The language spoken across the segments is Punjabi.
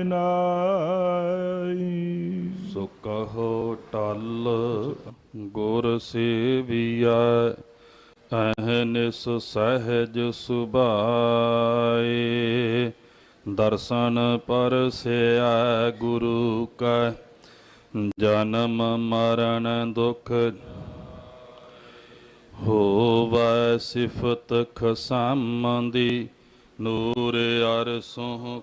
ਨਾਈ ਸੋ ਕਹੋ ਟਲ ਗੁਰ ਸੇਵੀਐ ਅਹਨਿਸ ਸਹਿਜ ਸੁਭਾਏ। ਦਰਸ਼ਨ ਪਰਸਿਆ ਗੁਰੂ ਕੈ, ਜਨਮ ਮਰਨ ਦੁਖ ਹੋਵੈ ਸਿਫਤ ਖਸਮੰਦੀ। ਨੂਰ ਅਰਸੋਂ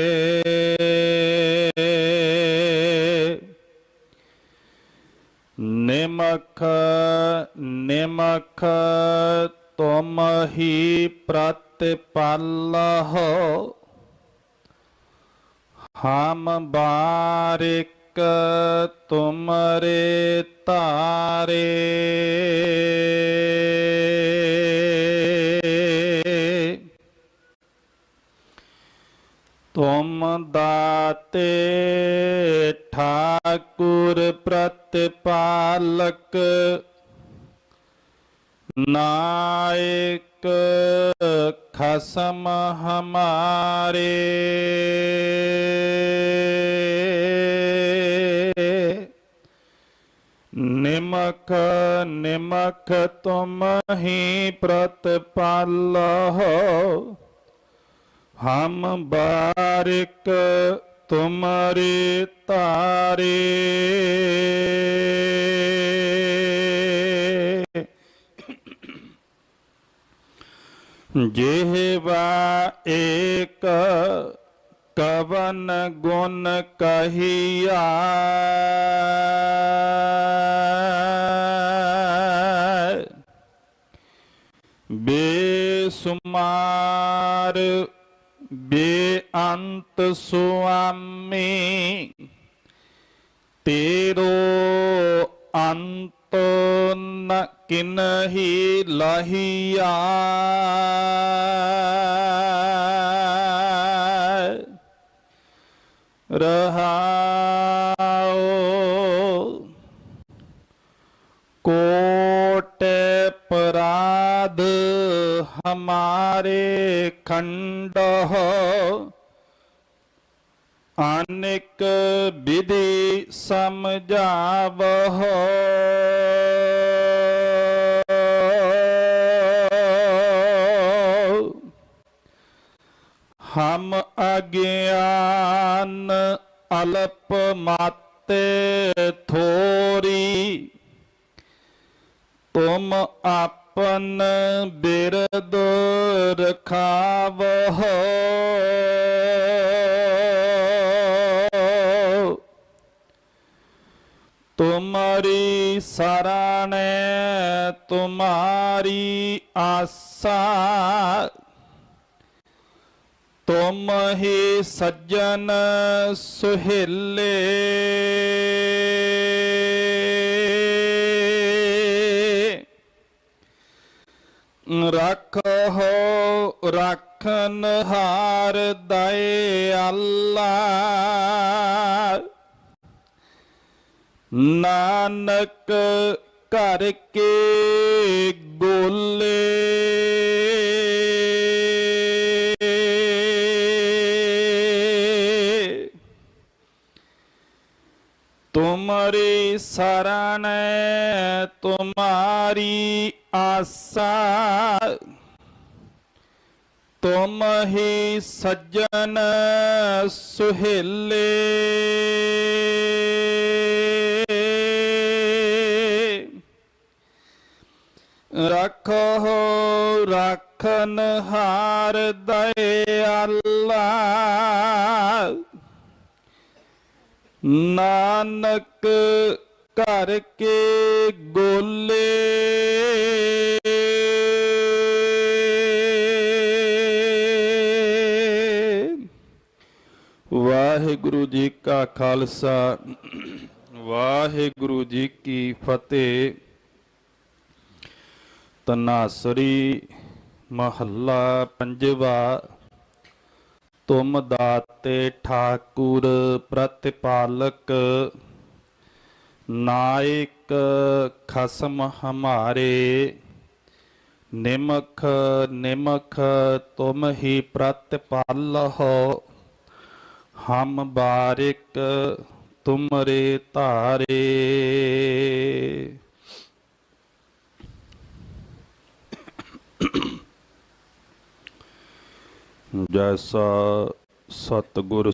ਨਿਮਖ ਨਿਮਖ ਤੁਮ ਹੀ ਪ੍ਰਤਪਾਲਹੁ। ਹਮ ਬਾਰਿਕ ਤੁਮਰੇ ਤਾਰੇ ਤੁਮ ਦਾਤੇ ਠਾਕੁਰ ਪ੍ਰਤਪਾਲਕ ਨਾਇਕ ਖਸਮ ਹਮਾਰੇ। ਨਿਮਕ ਨਿਮਕ ਤੁਮ ਹੀ ਪ੍ਰਤਪਾਲਹੁ ਹਮ ਬਾਰਿਕ ਤੁਮਰੇ ਤਾਰੇ ਜਿਹਵਾ ਏਕ ਕਵਨ ਗੁਣ ਕਹੀਆ। ਬੇਸੁਮਾਰ ਬੇਅੰਤ ਸੁਆਮੀ ਤੇਰੋ ਅੰਤ ਨ ਕਿਨਹੀ ਲਹੀਆ। ਰਹਾਉ ਹਮਾਰੇ ਖੰਡ ਅਨੇਕ ਵਿਧੀ ਸਮਝਾਵਹੁ। ਹਮ ਅਗਿਆਨ ਅਲਪ ਮਾਤੇ ਥੋਰੀ ਤੁਮ ਆਪਨ ਬਿਰਦ ਰਖਾਵਹੁ। ਤੁਮਰੀ ਸਰਣੈ ਤੁਮਾਰੀ ਆਸਾ। ਤੁਮ ਹੀ ਸੱਜਣ ਸੁਹੇਲੇ। ਰੱਖੋ ਰੱਖਨ ਹਾਰ ਦਇ ਅੱਲਾ ਨਾਨਕ ਘਰ ਕੇ ਗੋਲੇ ਤੁਮਰੀ ਸਰਣ ਤੁਮਾਰੀ ਆਸਾ। ਤੁਮ ਹੀ ਸੱਜਣ ਸੁਹੇਲੇ। ਰੱਖੋ ਰੱਖਨ ਹਾਰ ਦਇ ਅੱਲਾ ਨਾਨਕ ਘਰ ਕੇ ਗੋਲੇ ਵਾਹਿਗੁਰੂ ਜੀ ਕਾ ਖਾਲਸਾ, ਵਾਹਿਗੁਰੂ ਜੀ ਕੀ ਫਤਿਹ। ਤਨਾਸਰੀ ਮਹੱਲਾ ਪੰਜਵਾ, ਤੁਮ ਦਾਤੇ ਠਾਕੁਰ ਪ੍ਰਤਿਪਾਲਕ, ਨਾਇਕ ਖਸਮ ਹਮਾਰੇ, ਨਿਮਖ ਨਿਮਖ ਤੁਮ ਹੀ ਪ੍ਰਤਿਪਾਲਹੁ। ਹਮ ਬਾਰਿਕ ਤੁਮਰੇ ਧਾਰੇ। ਜੈਸਾ ਸਤਿਗੁਰ